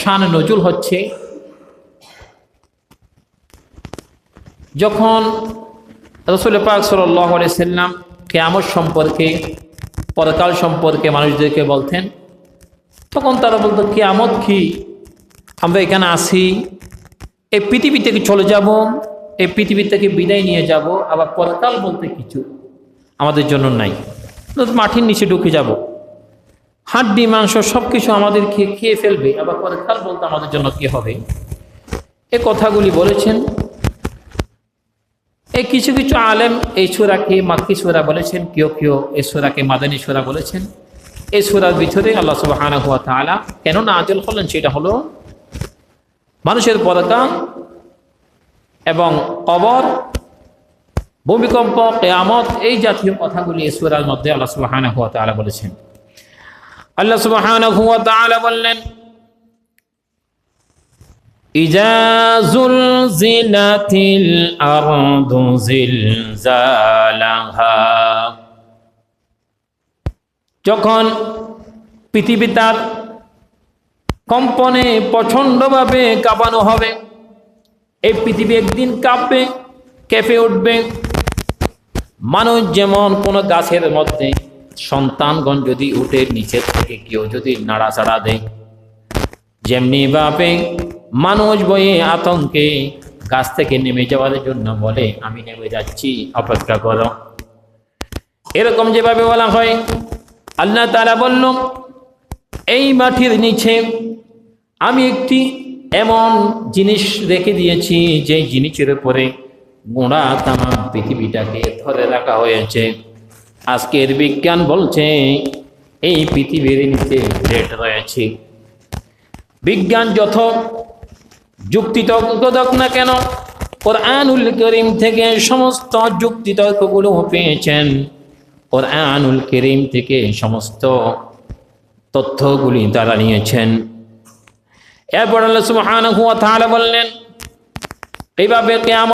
শান নজুল হচ্ছে। যখন রসুল পাক সাল্লাম কেয়ামত সম্পর্কে, পরকাল সম্পর্কে মানুষদেরকে বলতেন, তখন তারা বলতো, কেয়ামত কি? আমরা এখানে আসি এই পৃথিবী থেকে চলে যাব, এই পৃথিবী থেকে বিদায় নিয়ে যাব, আবার পরকাল বলতে কিছু আমাদের জন্য নাই। মাটির নিচে ঢুকে যাব। হাড্ডি, মাংস সব কিছু আমাদের খেয়ে খেয়ে ফেলবে। আবার পরকাল বলতে আমাদের জন্য কি হবে? এ কথাগুলি বলেছেন। এই কিছু কিছু আলেম এই সুরাকে মাক্কি সুরা বলেছেন? কেউ কেউ এই সুরাকে মাদানী সুরা বলেছেন? এই সুরার ভিতরে আল্লাহ সুবাহানা হুয়া তালা কেন না আজল করলেন? সেটা হলো মানুষের পরকাল এবং কবর, ভূমিকম্প, কেয়ামত, এই জাতীয় কথাগুলি এই সুরার মধ্যে আল্লাহ সুবাহানা হুয়া তালা বলেছেন। আল্লাহ সুবাহানা হুয়া তালা বললেন إذا زلزلت الأرض زلزالها যখন পৃথিবী তার কম্পনে প্রচণ্ডভাবে কাঁপানো হবে এই পৃথিবী একদিন কাঁপবে কেঁপে উঠবে মানুষ যেমন কোনো গাছের মধ্যে সন্তানগণ যদি উঠে নিচের থেকে কেউ যদি নাড়াচাড়া দেয়, যেমনি বাপে মানুষ বয়ে আতঙ্কে গাছ থেকে নেমে যাওয়ার জন্য বলে, আমি নেমে যাচ্ছি, অপেক্ষা করো। এরকম যেভাবে বলা হয়, আল্লাহ তারা বলল, এই মাটির নিচে আমি একটি এমন জিনিস রেখে দিয়েছি, যে জিনিসের উপরে গোড়া তামা পৃথিবীটাকে ধরে রাখা হয়েছে। আজকের বিজ্ঞান বলছে, এই পৃথিবীর নিচে প্লেট রয়েছে। বিজ্ঞান যত যুক্তিতর্ক না কেন, কোরআনুল করিম থেকে সমস্ত যুক্তিতর্কগুলো পেয়েছেন। কোরআনুল করিম থেকে সমস্ত তথ্যগুলি তারা নিয়েছেন। এরপর আল্লাহ সুবহানাহু ওয়া তাআলা বললেন এইভাবে কেয়ামত